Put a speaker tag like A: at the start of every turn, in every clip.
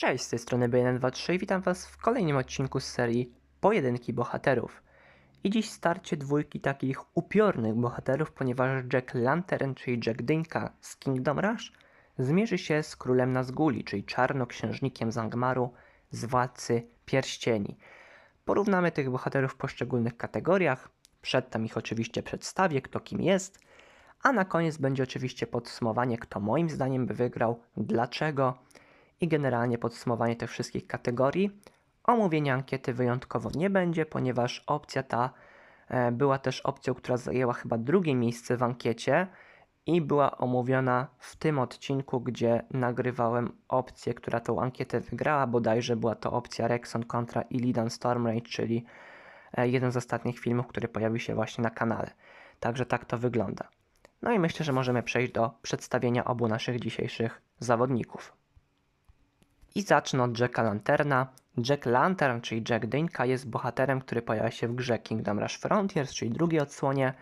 A: Cześć, z tej strony B123 i witam Was w kolejnym odcinku z serii Pojedynki Bohaterów. I dziś starcie dwójki takich upiornych bohaterów, ponieważ Jack Lantern, czyli Jack Dynka z Kingdom Rush, zmierzy się z Królem Nazguli, czyli czarnoksiężnikiem z Angmaru, z Władcy Pierścieni. Porównamy tych bohaterów w poszczególnych kategoriach, przedtem ich oczywiście przedstawię, kto kim jest, a na koniec będzie oczywiście podsumowanie, kto moim zdaniem by wygrał, dlaczego i generalnie podsumowanie tych wszystkich kategorii. Omówienia ankiety wyjątkowo nie będzie, ponieważ opcja ta e, była też opcją, która zajęła chyba drugie miejsce w ankiecie i była omówiona w tym odcinku, gdzie nagrywałem opcję, która tą ankietę wygrała. Bodajże była to opcja Rexon kontra Illidan Stormrage, czyli e, jeden z ostatnich filmów, który pojawił się właśnie na kanale. Także tak to wygląda. No i myślę, że możemy przejść do przedstawienia obu naszych dzisiejszych zawodników. I zacznę od Jacka Lanterna. Jack Lantern, czyli Jack Dynka, jest bohaterem, który pojawia się w grze Kingdom Rush Frontiers, czyli drugiej odsłonie,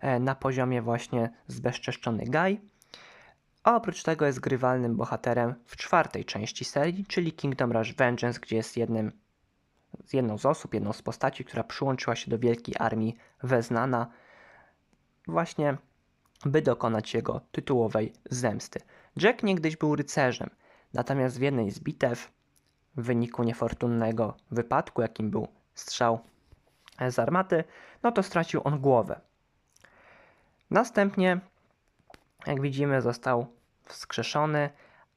A: e, na poziomie właśnie zbezczeszczony Guy. A oprócz tego jest grywalnym bohaterem w czwartej części serii, czyli Kingdom Rush Vengeance, gdzie jest jednym, jedną z osób, jedną z postaci, która przyłączyła się do wielkiej armii Weznana, właśnie by dokonać jego tytułowej zemsty. Jack niegdyś był rycerzem, Natomiast w jednej z bitew, w wyniku niefortunnego wypadku, jakim był strzał z armaty, no to stracił on głowę. Następnie, jak widzimy, został wskrzeszony,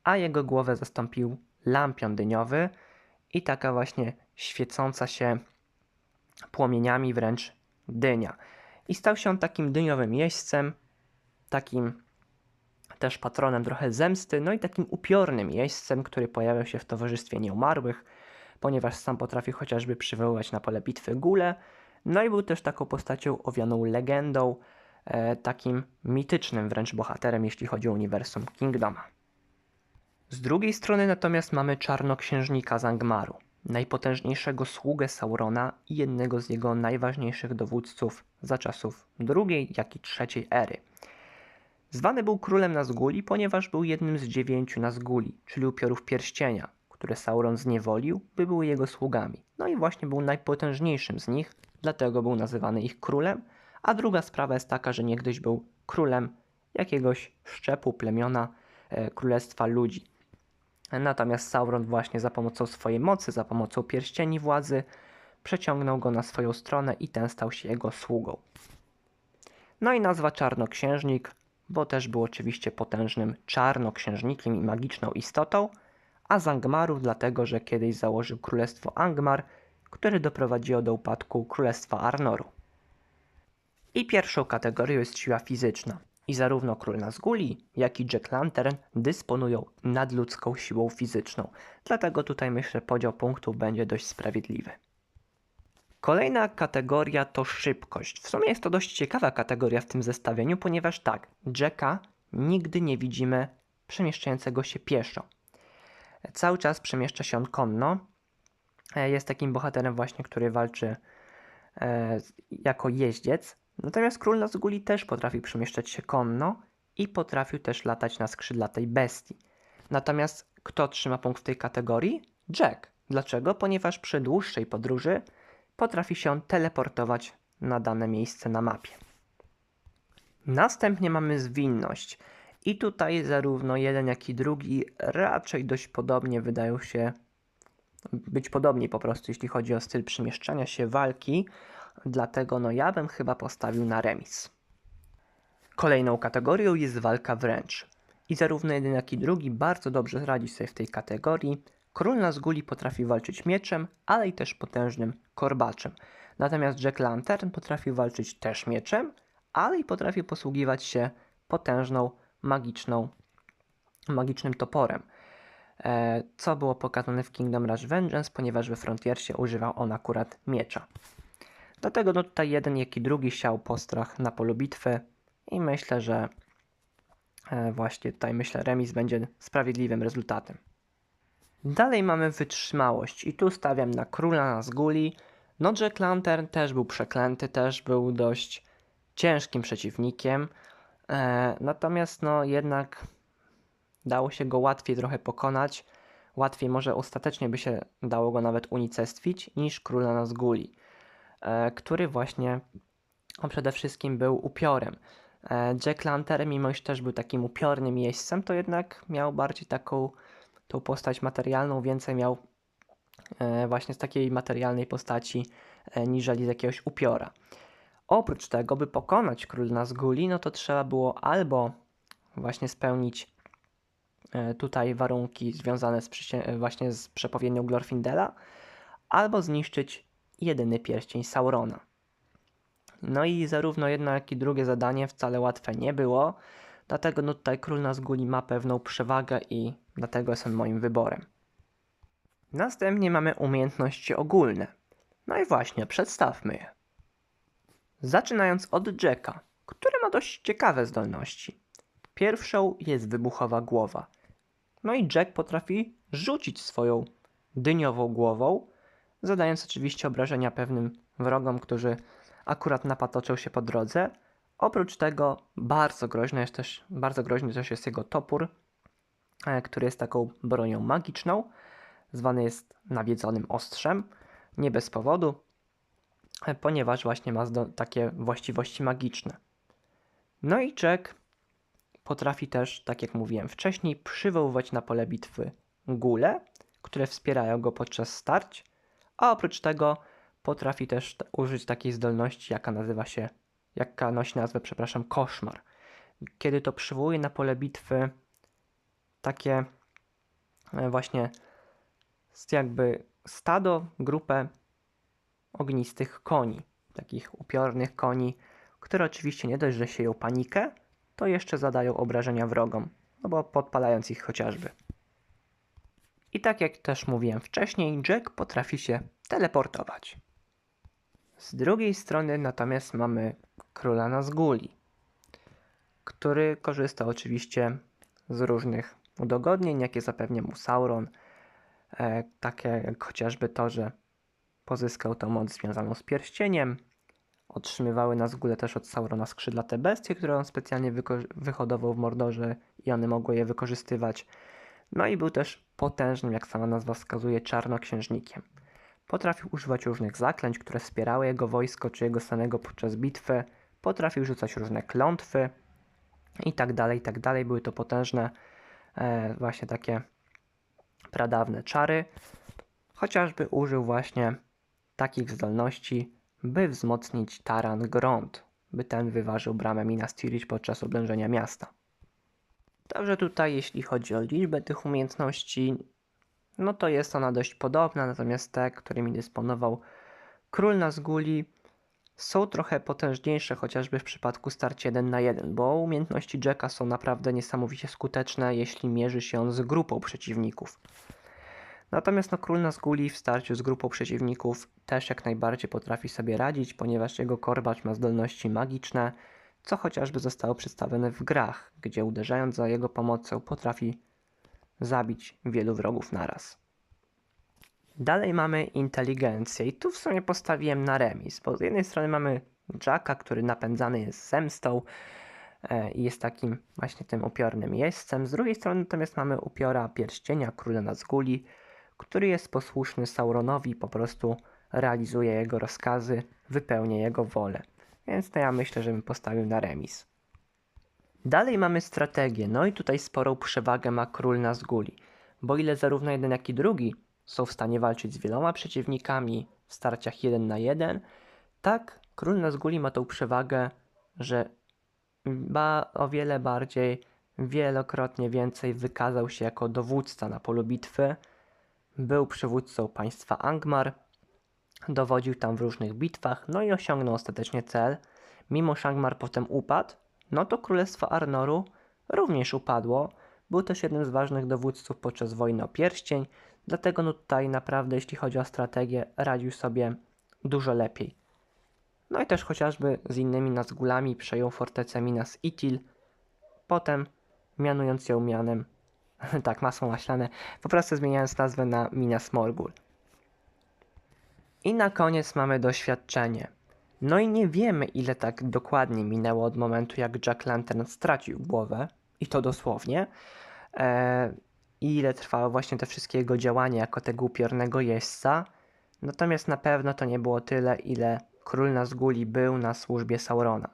A: a jego głowę zastąpił lampion dyniowy i taka właśnie świecąca się płomieniami wręcz dynia. I stał się on takim dyniowym jeźdźcem, takim też patronem trochę zemsty, no i takim upiornym jeźdźcem, który pojawiał się w towarzystwie nieumarłych, ponieważ sam potrafił chociażby przywoływać na pole bitwy gule, no i był też taką postacią owianą legendą, e, takim mitycznym wręcz bohaterem, jeśli chodzi o uniwersum Kingdoma. Z drugiej strony natomiast mamy czarnoksiężnika z Angmaru, najpotężniejszego sługę Saurona i jednego z jego najważniejszych dowódców za czasów drugiej, jak i trzeciej ery – Zwany był królem Nazguli, ponieważ był jednym z dziewięciu Nazguli, czyli upiorów pierścienia, które Sauron zniewolił, by były jego sługami. No i właśnie był najpotężniejszym z nich, dlatego był nazywany ich królem, a druga sprawa jest taka, że niegdyś był królem jakiegoś szczepu, plemiona, e, królestwa ludzi. Natomiast Sauron właśnie za pomocą swojej mocy, za pomocą pierścieni władzy, przeciągnął go na swoją stronę i ten stał się jego sługą. No i nazwa Czarnoksiężnik bo też był oczywiście potężnym czarnoksiężnikiem i magiczną istotą, a z Angmarów dlatego, że kiedyś założył królestwo Angmar, które doprowadziło do upadku królestwa Arnoru. I pierwszą kategorią jest siła fizyczna. I zarówno król Nazguli, jak i Jack Lantern dysponują nadludzką siłą fizyczną. Dlatego tutaj myślę podział punktów będzie dość sprawiedliwy. Kolejna kategoria to szybkość. W sumie jest to dość ciekawa kategoria w tym zestawieniu, ponieważ tak, Jacka nigdy nie widzimy przemieszczającego się pieszo. Cały czas przemieszcza się on konno. E, jest takim bohaterem właśnie, który walczy e, jako jeździec. Natomiast król Nazguli też potrafi przemieszczać się konno i potrafił też latać na skrzydlatej bestii. Natomiast kto trzyma punkt w tej kategorii? Jack. Dlaczego? Ponieważ przy dłuższej podróży potrafi się teleportować na dane miejsce na mapie. Następnie mamy zwinność. I tutaj zarówno jeden, jak i drugi raczej dość podobnie wydają się być podobni po prostu, jeśli chodzi o styl przemieszczania się, walki. Dlatego no ja bym chyba postawił na remis. Kolejną kategorią jest walka wręcz. I zarówno jeden, jak i drugi bardzo dobrze radzi sobie w tej kategorii. Król Nazguli potrafi walczyć mieczem, ale i też potężnym korbaczem. Natomiast Jack Lantern potrafi walczyć też mieczem, ale i potrafi posługiwać się potężną, magiczną, magicznym toporem. E, co było pokazane w Kingdom Rush Vengeance, ponieważ we Frontiersie używał on akurat miecza. Dlatego no tutaj jeden, jak i drugi siał postrach na polu bitwy i myślę, że e, właśnie tutaj myślę remis będzie sprawiedliwym rezultatem. Dalej mamy wytrzymałość i tu stawiam na króla Nazguli. No Jack Lantern też był przeklęty, też był dość ciężkim przeciwnikiem. E, natomiast no jednak dało się go łatwiej trochę pokonać. łatwiej może ostatecznie by się dało go nawet unicestwić niż króla Nazguli, e, który właśnie on przede wszystkim był upiorem. E, Jack Lantern, mimo iż też był takim upiornym jeźdźcem, to jednak miał bardziej taką tą postać materialną, więcej miał e, właśnie z takiej materialnej postaci niżeli z jakiegoś upiora. Oprócz tego, by pokonać król Nazguli, no to trzeba było albo właśnie spełnić E, tutaj warunki związane z e, właśnie z przepowiednią Glorfindela, albo zniszczyć jedyny pierścień Saurona. No i zarówno jedno, jak i drugie zadanie wcale łatwe nie było, dlatego no tutaj Król Nazguli ma pewną przewagę i dlatego jest on moim wyborem. Następnie mamy umiejętności ogólne. No i właśnie, przedstawmy je. Zaczynając od Jacka, który ma dość ciekawe zdolności. Pierwszą jest wybuchowa głowa – no i Jack potrafi rzucić swoją dyniową głową, zadając oczywiście obrażenia pewnym wrogom, którzy akurat napatoczą się po drodze. Oprócz tego bardzo groźny jest też, bardzo groźny też jest jego topór, który jest taką bronią magiczną. Zwany jest nawiedzonym ostrzem, nie bez powodu, e, ponieważ właśnie ma takie właściwości magiczne. No i Jack Potrafi też, tak jak mówiłem wcześniej, przywoływać na pole bitwy gule, które wspierają go podczas starć, a oprócz tego potrafi też użyć takiej zdolności, jaka nazywa się, jaka nosi nazwę, przepraszam, koszmar. Kiedy to przywołuje na pole bitwy takie e, właśnie jakby stado, grupę ognistych koni, takich upiornych koni, które oczywiście nie dość, że sieją panikę, to jeszcze zadają obrażenia wrogom, no bo podpalając ich chociażby. I tak jak też mówiłem wcześniej, Jack potrafi się teleportować. Z drugiej strony natomiast mamy króla Nazguli, który korzysta oczywiście z różnych udogodnień, jakie zapewnia mu Sauron, e, takie jak chociażby to, że pozyskał tą moc związaną z pierścieniem, Otrzymywały na zgóle też od Saurona skrzydlate bestie, które on specjalnie wyhodował w Mordorze i one mogły je wykorzystywać. No i był też potężnym, jak sama nazwa wskazuje, czarnoksiężnikiem. Potrafił używać różnych zaklęć, które wspierały jego wojsko czy jego samego podczas bitwy. Potrafił rzucać różne klątwy i tak dalej, i tak dalej. Były to potężne, właśnie takie pradawne czary. Chociażby użył właśnie takich zdolności, by wzmocnić taran Grond, by ten wyważył bramę Minas Tirith podczas oblężenia miasta. Także tutaj, jeśli chodzi o liczbę tych umiejętności, no to jest ona dość podobna, natomiast te, którymi dysponował król Nazguli, są trochę potężniejsze, chociażby w przypadku starcia 1 na 1, bo umiejętności Jacka są naprawdę niesamowicie skuteczne, jeśli mierzy się on z grupą przeciwników. Natomiast no, król Nazguli w starciu z grupą przeciwników też jak najbardziej potrafi sobie radzić, ponieważ jego korbacz ma zdolności magiczne, co chociażby zostało przedstawione w grach, gdzie uderzając za jego pomocą potrafi zabić wielu wrogów naraz. Dalej mamy inteligencję i tu w sumie postawiłem na remis, bo z jednej strony mamy Jacka, który napędzany jest zemstą e, i jest takim właśnie tym upiornym jeźdźcem, z drugiej strony natomiast mamy upiora pierścienia króla Nazguli, który jest posłuszny Sauronowi po prostu realizuje jego rozkazy, wypełnia jego wolę. Więc to ja myślę, że bym postawił na remis. Dalej mamy strategię, no i tutaj sporą przewagę ma król Nazguli, bo ile zarówno jeden jak i drugi są w stanie walczyć z wieloma przeciwnikami w starciach jeden na jeden, tak król Nazguli ma tą przewagę, że ba o wiele bardziej, wielokrotnie więcej wykazał się jako dowódca na polu bitwy, był przywódcą państwa Angmar, dowodził tam w różnych bitwach, no i osiągnął ostatecznie cel. Mimo że Angmar potem upadł, no to królestwo Arnoru również upadło. Był też jednym z ważnych dowódców podczas wojny o pierścień, dlatego no tutaj naprawdę, jeśli chodzi o strategię, radził sobie dużo lepiej. No i też chociażby z innymi Nazgulami przejął fortecę Minas Ithil, potem mianując ją mianem tak, masło maślane, po prostu zmieniając nazwę na Minas Morgul. I na koniec mamy doświadczenie. No i nie wiemy, ile tak dokładnie minęło od momentu, jak Jack Lantern stracił głowę, i to dosłownie. E, i ile trwało właśnie te wszystkie jego działania jako tego upiornego jeźdźca. Natomiast na pewno to nie było tyle, ile król Nazguli był na służbie Saurona.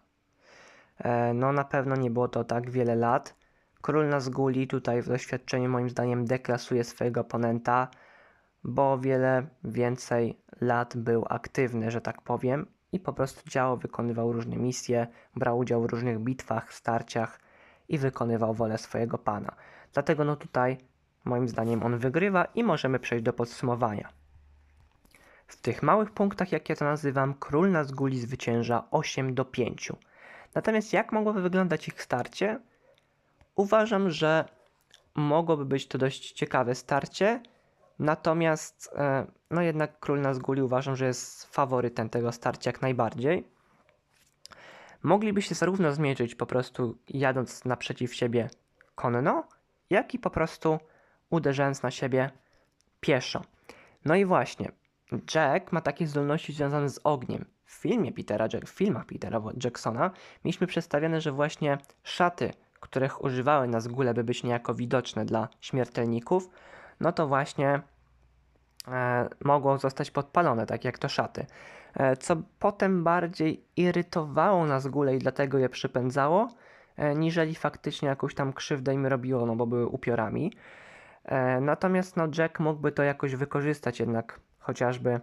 A: E, no na pewno nie było to tak wiele lat. Król Nazguli tutaj w doświadczeniu moim zdaniem deklasuje swojego oponenta, bo o wiele więcej lat był aktywny, że tak powiem, i po prostu działał, wykonywał różne misje, brał udział w różnych bitwach, starciach i wykonywał wolę swojego pana. Dlatego no tutaj moim zdaniem on wygrywa i możemy przejść do podsumowania. W tych małych punktach, jak ja to nazywam, król Nazguli zwycięża 8 do 5. Natomiast jak mogłoby wyglądać ich starcie? Uważam, że mogłoby być to dość ciekawe starcie, natomiast e, no jednak król Nazguli uważam, że jest faworytem tego starcia jak najbardziej. Mogliby się zarówno zmierzyć po prostu jadąc naprzeciw siebie konno, jak i po prostu uderzając na siebie pieszo. No i właśnie, Jack ma takie zdolności związane z ogniem. W filmie Petera, Jack, w filmach Petera Jacksona mieliśmy przedstawione, że właśnie szaty, których używały nas góle, by być niejako widoczne dla śmiertelników, no to właśnie e, mogło zostać podpalone, tak jak to szaty. E, co potem bardziej irytowało nas góle i dlatego je przypędzało, e, niżeli faktycznie jakąś tam krzywdę im robiło, no bo były upiorami. E, natomiast no, Jack mógłby to jakoś wykorzystać jednak chociażby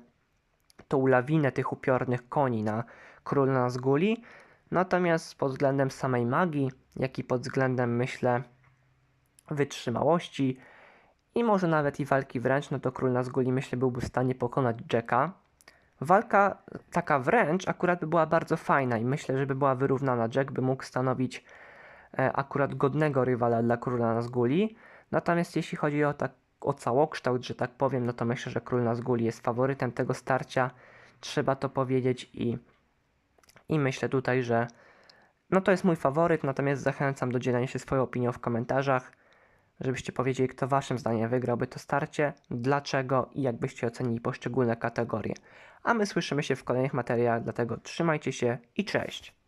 A: tą lawinę tych upiornych koni na król Nazguli. Natomiast pod względem samej magii, jak i pod względem, myślę, wytrzymałości i może nawet i walki wręcz, no to król Nazguli, myślę, byłby w stanie pokonać Jacka. Walka taka wręcz akurat by była bardzo fajna i myślę, że by była wyrównana. Jack by mógł stanowić e, akurat godnego rywala dla króla Nazguli. Natomiast jeśli chodzi o, tak, o całokształt, że tak powiem, no to myślę, że król Nazguli jest faworytem tego starcia. Trzeba to powiedzieć i, i myślę tutaj, że no to jest mój faworyt, natomiast zachęcam do dzielenia się swoją opinią w komentarzach, żebyście powiedzieli, kto waszym zdaniem wygrałby to starcie, dlaczego i jak byście ocenili poszczególne kategorie. A my słyszymy się w kolejnych materiałach, dlatego trzymajcie się i cześć!